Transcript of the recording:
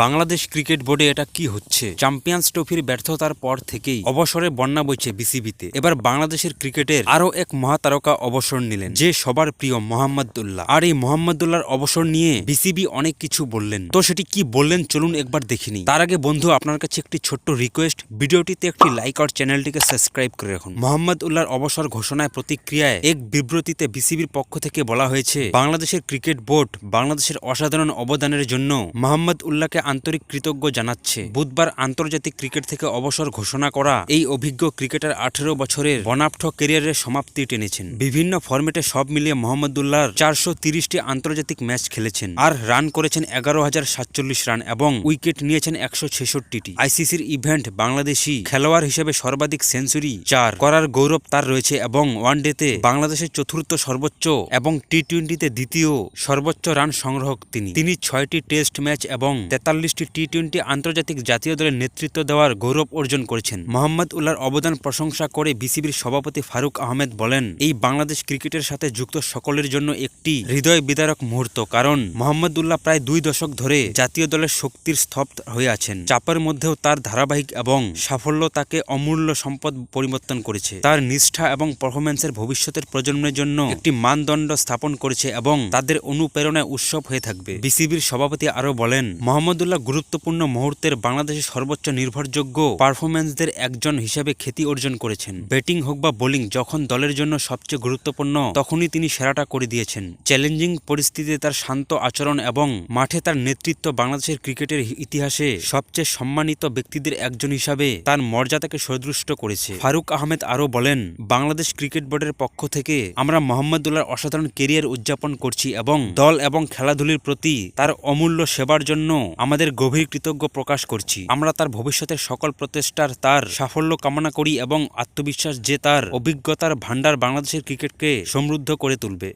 Bangladesh cricket বোর্ডে এটা কি হচ্ছে? চ্যাম্পিয়ন্স ট্রফির ব্যর্থতার পর থেকেই অবসরে বন্যা বইছে বিসিবিতে। এবার বাংলাদেশের ক্রিকেটের আরও এক মহাতারকা অবসর নিলেন, যে সবার প্রিয় মোহাম্মদুল্লাহ। আর এই মোহাম্মদুল্লাহর অবসর নিয়ে বিসিবি অনেক কিছু বললেন। তো সেটি কি বললেন? চলুন একবার দেখিনি তার আগে বন্ধু, আপনার কাছে একটি ছোট্ট রিকোয়েস্ট ভিডিওটিতে একটি লাইক আর চ্যানেলটিকে সাবস্ক্রাইব করে রাখুন। মোহাম্মদ উল্লাহর অবসর ঘোষণায় প্রতিক্রিয়ায় এক বিবৃতিতে বিসিবির পক্ষ থেকে বলা হয়েছে, বাংলাদেশের ক্রিকেট বোর্ড বাংলাদেশের অসাধারণ অবদানের জন্য মোহাম্মদ উল্লাহকে আন্তরিক কৃতজ্ঞ জানাচ্ছে। বুধবার আন্তর্জাতিক ক্রিকেট থেকে অবসর ঘোষণা করা এই অভিজ্ঞ ক্রিকেটার আঠেরো বছরের বনাফঠ কেরিয়ারের সমাপ্তি টেনেছেন। বিভিন্ন ফরম্যাটে সব মিলিয়ে মোহাম্মদুল্লাহর চারশো তিরিশটি আন্তর্জাতিক ম্যাচ খেলেছেন আর রান করেছেন এগারো হাজার সাতচল্লিশ রান এবং উইকেট নিয়েছেন একশো ছেষট্টিটি। আইসিসির ইভেন্ট বাংলাদেশি খেলোয়াড় হিসেবে সর্বাধিক সেঞ্চুরি চার করার গৌরব তার রয়েছে এবং ওয়ানডেতে বাংলাদেশের চতুর্থ সর্বোচ্চ এবং টি টোয়েন্টিতে দ্বিতীয় সর্বোচ্চ রান সংগ্রাহক তিনি। তিনি ছয়টি টেস্ট ম্যাচ এবং তেতাল্লিশটি টি টোয়েন্টি আন্তর্জাতিক জাতীয় দলের নেতৃত্ব দেওয়ার গৌরব অর্জন করেছেন। মোহাম্মদ উল্লাহর অবদান প্রশংসা করে বিসিবির সভাপতি ফারুক আহমেদ বলেন, এই বাংলাদেশ ক্রিকেটের সাথে যুক্ত সকলের জন্য একটি হৃদয় বিদারক মুহূর্ত, কারণ মোহাম্মদ উল্লাহ প্রায় দুই দশক ধরে জাতীয় দলের শক্তির স্তব্ধ হয়ে আছেন। চাপের মধ্যেও তার ধারাবাহিক এবং সাফল্য তাকে অমূল্য সম্পদ পরিবর্তন করেছে। তার নিষ্ঠা এবং পারফরমেন্সের ভবিষ্যতের প্রজন্মের জন্য একটি মানদণ্ড স্থাপন করেছে এবং তাদের অনুপ্রেরণায় উৎসব হয়ে থাকবে। বিসিবির সভাপতি আরও বলেন মোহাম্মদুল্লাহ গুরুত্বপূর্ণ মুহূর্তের বাংলাদেশের সর্বোচ্চ নির্ভরযোগ্য পারফরমেন্সদের একজন হিসেবে খ্যাতি অর্জন করেছেন। ব্যাটিং হোক বা বোলিং, যখন দলের জন্য সবচেয়ে গুরুত্বপূর্ণ, তখনই তিনি সেরাটা করে দিয়েছেন। চ্যালেঞ্জিং পরিস্থিতিতে তার শান্ত আচরণ এবং মাঠে তার নেতৃত্ব বাংলাদেশের ক্রিকেটের ইতিহাসে সবচেয়ে সম্মানিত ব্যক্তিদের একজন হিসাবে তার মর্যাদাকে সদৃষ্ট করেছে। ফারুক আহমেদ আরও বলেন, বাংলাদেশ ক্রিকেট বোর্ডের পক্ষ থেকে আমরা মোহাম্মদুল্লাহর অসাধারণ কেরিয়ার উদযাপন করছি এবং দল এবং খেলাধুলির প্রতি তার অমূল্য সেবার জন্য আমাদের গভীর কৃতজ্ঞ প্রকাশ করছি। আমরা তার ভবিষ্যতের সকল প্রচেষ্টার তার সাফল্য কামনা করি এবং আত্মবিশ্বাস যে তার অভিজ্ঞতার ভাণ্ডার বাংলাদেশের ক্রিকেটকে সমৃদ্ধ করে তুলবে।